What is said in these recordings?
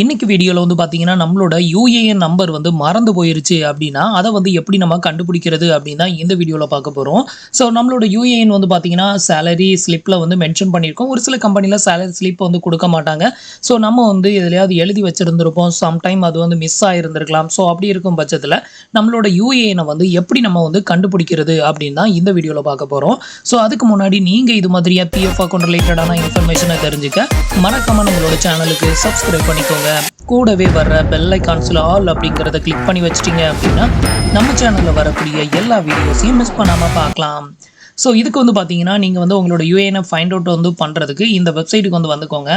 இன்னைக்கு வீடியோவில் வந்து பார்த்தீங்கன்னா நம்மளோட யூஏஎன் நம்பர் வந்து மறந்து போயிருச்சு அப்படின்னா அதை வந்து எப்படி நம்ம கண்டுபிடிக்கிறது அப்படின்னு இந்த வீடியோவில் பார்க்க போகிறோம் ஸோ நம்மளோட யூஏஎன் வந்து பார்த்தீங்கன்னா சேலரி ஸ்லிப்பில் வந்து மென்ஷன் பண்ணியிருக்கோம். ஒரு சில கம்பெனியில் சேலரி ஸ்லிப் வந்து கொடுக்க மாட்டாங்க. ஸோ நம்ம வந்து எதுலையாவது எழுதி வச்சுருந்துருப்போம். சம்டைம் அது வந்து மிஸ் ஆகிருந்திருக்கலாம் ஸோ அப்படி இருக்கும் பட்சத்தில் நம்மளோட யூஏஎனை வந்து எப்படி நம்ம வந்து கண்டுபிடிக்கிறது அப்படின்னு தான் இந்த வீடியோவில் பார்க்க போகிறோம் ஸோ அதுக்கு முன்னாடி நீங்கள் இது மாதிரியாக பிஎஃப் அக்கௌண்ட் ரிலேட்டடான இன்ஃபர்மேஷனை தெரிஞ்சுக்க மறக்காமல் நம்மளோட சேனலுக்கு சப்ஸ்கிரைப் பண்ணிக்கோங்க. கூடவே வர்ற பெல் ஐக்கான்ஸில் ஆல் அப்படிங்கிறத கிளிக் பண்ணி வச்சிட்டிங்க அப்படின்னா நம்ம சேனலில் வரக்கூடிய எல்லா வீடியோஸையும் மிஸ் பண்ணாமல் பார்க்கலாம். ஸோ இதுக்கு வந்து பார்த்தீங்கன்னா நீங்கள் வந்து உங்களோட யூஏஎனை ஃபைண்ட் அவுட் வந்து பண்ணுறதுக்கு இந்த வெப்சைட்டுக்கு வந்து வந்துக்கோங்க.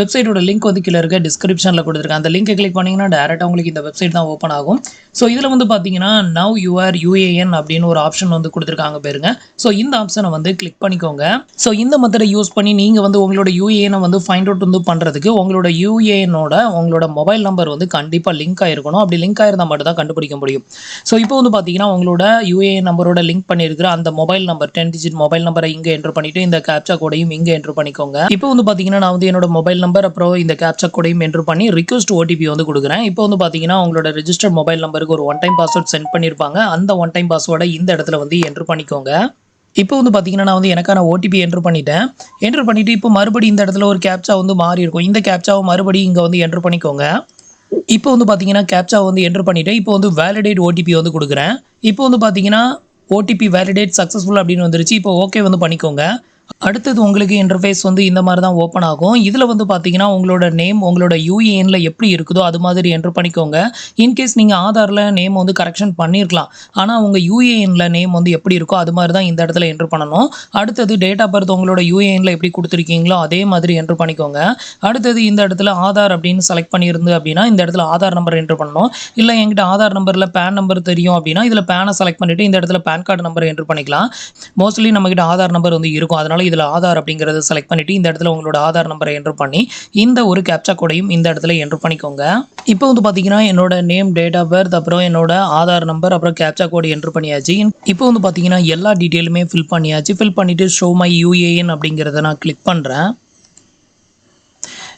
வெப்சைட்டோட லிங்க் வந்து கீழே இருக்க டிஸ்கிரிப்ஷனில் கொடுத்துருக்கேன். அந்த லிங்கை கிளிக் பண்ணிங்கன்னா டேரெக்டாக உங்களுக்கு இந்த வெப்சைட் தான் ஓப்பன் ஆகும். ஸோ இதில் வந்து பார்த்தீங்கன்னா நவ் யூஆர் யூஏஎன் அப்படின்னு ஒரு ஆப்ஷன் வந்து கொடுத்துருக்காங்க பாருங்க. ஸோ இந்த ஆப்ஷனை வந்து கிளிக் பண்ணிக்கோங்க. ஸோ இந்த மெத்தடை யூஸ் பண்ணி நீங்கள் வந்து உங்களோட யூஏஎனை வந்து ஃபைண்ட் அவுட் வந்து பண்ணுறதுக்கு உங்களோட யூஏஎனோட உங்களோட மொபைல் நம்பர் வந்து கண்டிப்பாக லிங்க் ஆயிருக்கணும். அப்படி லிங்க் ஆயிருந்தால் மட்டும் தான் கண்டுபிடிக்க முடியும். ஸோ இப்போ வந்து பார்த்தீங்கன்னா உங்களோட யூஏஎன் நம்பரோட லிங்க் பண்ணியிருக்கிற அந்த mobile number ten digit mobile நம்பரை இங்கே என்ட்ரு பண்ணிவிட்டு இந்த கேப்சா கோடையும் இங்கே என்ட்ரு பண்ணிக்கோங்க. இப்போ வந்து பார்த்தீங்கன்னா நான் வந்து என்னோட மொபைல் நம்பர் அப்புறம் இந்த கேப்சா கூடையும் என்ட்ரு பண்ணி ரிக்வஸ்ட் ஓடிபி வந்து கொடுக்குறேன். இப்போ வந்து பார்த்தீங்கன்னா உங்களோட ரெஜிஸ்டர் மொபைல் நம்பருக்கு ஒரு ஒன் டைம் பாஸ்வேர்ட் சென்ட் பண்ணியிருப்பாங்க அந்த ஒன் டைம் பாஸ்வேர்டை இந்த இடத்துல வந்து என்ட்ரு பண்ணிக்கோங்க. இப்போ வந்து பார்த்தீங்கன்னா நான் வந்து எனக்கான ஓடிபி என்ட்ரு பண்ணிட்டேன். என்ட்ரு பண்ணிவிட்டு இப்போ மறுபடியும் இந்த இடத்துல ஒரு கேப்சா வந்து மாறி இருக்கும். இந்த கேப்சாவை மறுபடியும் இங்கே வந்து என்ட்ரு பண்ணிக்கோங்க. இப்போ வந்து பார்த்தீங்கன்னா கேப்சா வந்து என்ட்ரு பண்ணிவிட்டேன் இப்போ வந்து வேலிடேட் ஓடிபி வந்து கொடுக்குறேன். இப்போ வந்து பார்த்தீங்கன்னா ஓடிபி வேலிடேட் சக்ஸஸ்ஃபுல் அப்படின்னு வந்துருச்சு. இப்போ ஓகே வந்து பண்ணிக்கோங்க. அடுத்தது உங்களுக்கு இன்டர்ஃபேஸ் வந்து இந்த மாதிரி தான் ஓப்பன் ஆகும். இதில் வந்து பார்த்தீங்கன்னா உங்களோட நேம் உங்களோட யூஏஎனில் எப்படி இருக்குதோ அது மாதிரி என்ட்ரு பண்ணிக்கோங்க. இன்கேஸ் நீங்கள் ஆதாரில் நேம் வந்து கரெக்ஷன் பண்ணியிருக்கலாம் ஆனால் உங்கள் யூஏஎனில் நேம் வந்து எப்படி இருக்கோ அது மாதிரி தான் இந்த இடத்துல என்ட்ரு பண்ணணும். அடுத்தது டேட் ஆஃப் பர்த் உங்களோட யூஏஎனில் எப்படி கொடுத்துருக்கீங்களோ அதே மாதிரி என்ட்ரு பண்ணிக்கோங்க. அடுத்தது இந்த இடத்துல ஆதார் அப்படின்னு செலக்ட் பண்ணியிருந்து அப்படின்னா இந்த இடத்துல ஆதார் நம்பர் என்ட்ரு பண்ணணும். இல்லை எங்கிட்ட ஆதார் நம்பரில் பேன் நம்பர் தெரியும் அப்படின்னா இதில் பேனை செலக்ட் பண்ணிவிட்டு இந்த இடத்துல பேன் கார்டு நம்பர் என்ட்ரு பண்ணிக்கலாம். மோஸ்ட்லி நம்மக்கிட்ட ஆதார் நம்பர் வந்து இருக்கும். அதனால் இதில் ஆதார் அப்படிங்கிறத செலக்ட் பண்ணிவிட்டு இந்த இடத்துல உங்களோட ஆதார் நம்பரை என்ட்ரு பண்ணி இந்த ஒரு கேப்சா கோடையும் இந்த இடத்துல என்ட்ரு பண்ணிக்கோங்க. இப்போ வந்து பார்த்தீங்கன்னா என்னோட நேம் டேட் ஆஃப் பர்த் அப்புறம் என்னோட ஆதார் நம்பர் அப்புறம் கேப்சா கோடு என்ட்ரு பண்ணியாச்சு. இப்போ வந்து பார்த்தீங்கன்னா எல்லா டீட்டெயிலுமே ஃபில் பண்ணியாச்சு. ஃபில் பண்ணிவிட்டு ஷோ மை யூஏஎன் அப்படிங்கிறத நான் கிளிக் பண்ணுறேன்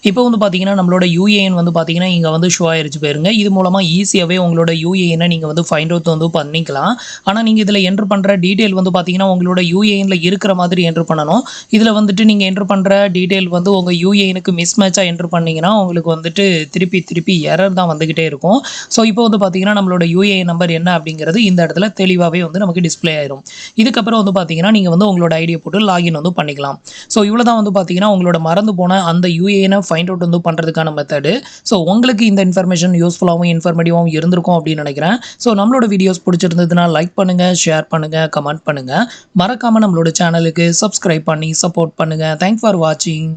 இப்போ வந்து பார்த்தீங்கன்னா நம்மளோட யூஏஎன் வந்து பார்த்தீங்கன்னா இங்கே வந்து ஷோ ஆயிடுச்சு போயிருங்க இது மூலமாக ஈஸியாகவே உங்களோட யூஏஎனை நீங்கள் வந்து ஃபைண்ட் அவுட் வந்து பண்ணிக்கலாம். ஆனால் நீங்கள் இதில் என்ட்ரு பண்ணுற டீட்டெயில் வந்து பார்த்தீங்கன்னா உங்களோட யூஏஎனில் இருக்கிற மாதிரி என்ட்ரு பண்ணணும். இதில் வந்துட்டு நீங்கள் என்ட்ரு பண்ணுற டீட்டெயில் வந்து உங்கள் யூஏஎனுக்கு மிஸ் மேட்சாக என்ட்ரு பண்ணிங்கன்னா உங்களுக்கு வந்துட்டு திருப்பி திருப்பி எரர் தான் வந்துக்கிட்டே இருக்கும். ஸோ இப்போ வந்து பார்த்தீங்கன்னா நம்மளோட யூஏஎன் நம்பர் என்ன அப்படிங்கிறது இந்த இடத்துல தெளிவாகவே வந்து நமக்கு டிஸ்ப்ளே ஆயிரும். இதுக்கப்புறம் வந்து பார்த்தீங்கன்னா நீங்கள் வந்து உங்களோட ஐடியை போட்டு லாகின் வந்து பண்ணிக்கலாம். ஸோ இவ்வளோ தான் வந்து பார்த்தீங்கன்னா உங்களோட மறந்து போன அந்த யூஏஎனை ஃபைண்ட் அவுட் வந்து பண்ணுறதுக்கான மெத்தடு ஸோ உங்களுக்கு இந்த இன்ஃபர்மேஷன் யூஸ்ஃபுல்லாகவும் இன்ஃபர்மேட்டிவாகவும் இருந்திருக்கும் அப்படின்னு நினைக்கிறேன். ஸோ நம்மளோட வீடியோஸ் பிடிச்சிருந்ததுன்னா லைக் பண்ணுங்கள் ஷேர் பண்ணுங்கள் கமெண்ட் பண்ணுங்கள் மறக்காமல் நம்மளோட சேனலுக்கு சப்ஸ்கிரைப் பண்ணி சப்போர்ட் பண்ணுங்கள் தேங்க் ஃபார் வாட்சிங்